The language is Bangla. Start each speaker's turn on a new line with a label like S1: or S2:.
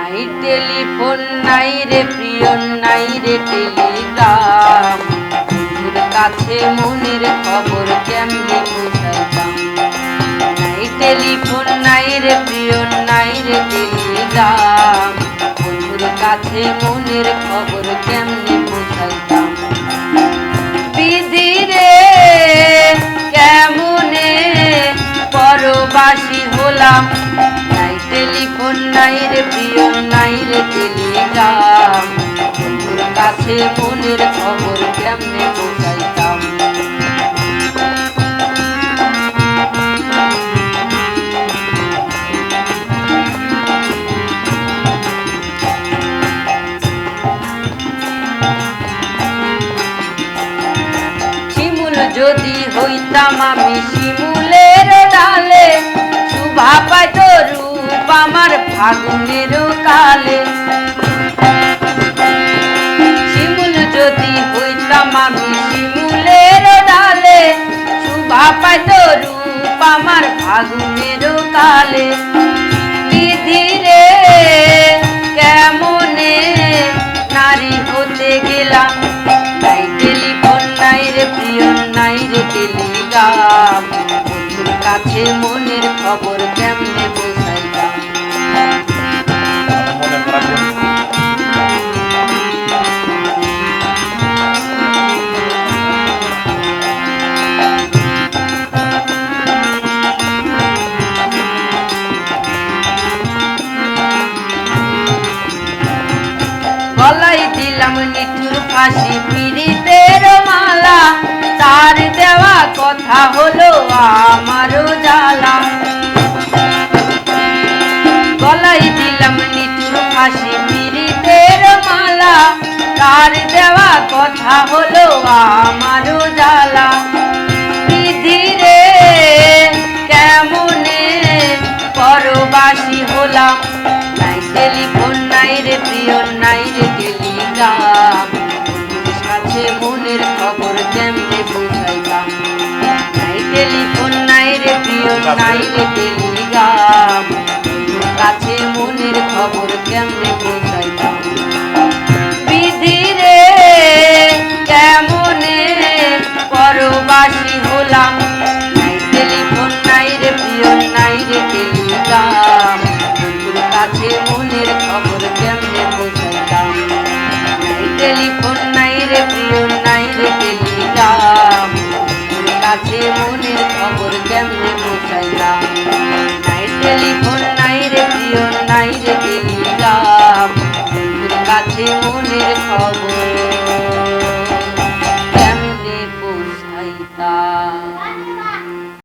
S1: নাই, টেলিফোন নাই রে প্রিয় নাই রে, টেলিগ্রাম। বন্ধুর কাছে মনের খবর কেমনি বুঝাইতাম নাই, টেলিফোন নাই রে প্রিয় নাই রে, টেলিগ্রাম। বন্ধুর কাছে মনের খবর কেমনি বুঝাইতাম বিধি রে, কেমনে পরবাসী হলাম? নাই রে প্রিয়, নাই রে টেলিগ্রাম। বন্ধুর কাছে মনের খবর কেমনে বোঝাইতাম? যদি হইতাম আমি শিমুলের ডালে, শুভা পাইত আমার ফাগুনের কালে। শিমুল যদি হইতাম আমি শিমুলের ডালে, শুভা পাইত রূপ আমার ফাগুনের কালে। বিধি রে, কেমনে নারী হতে গেলাম? নাই টেলিফোন, নাই রে প্রিয় নাই রে টেলিগ্রাম। কাছে মনের খবর কেমনে বোঝাইতাম দিলাম নিঠুর ফাঁসি পিড়িতের মালা। তার দেওয়া কথা হলো আমারও জ্বালা। গলাই দিলাম নিঠুর ফাঁসি পিড়িতের মালা। তার দেওয়া কথা হলো আমারও নাই কাছে মনের খবর কেমনে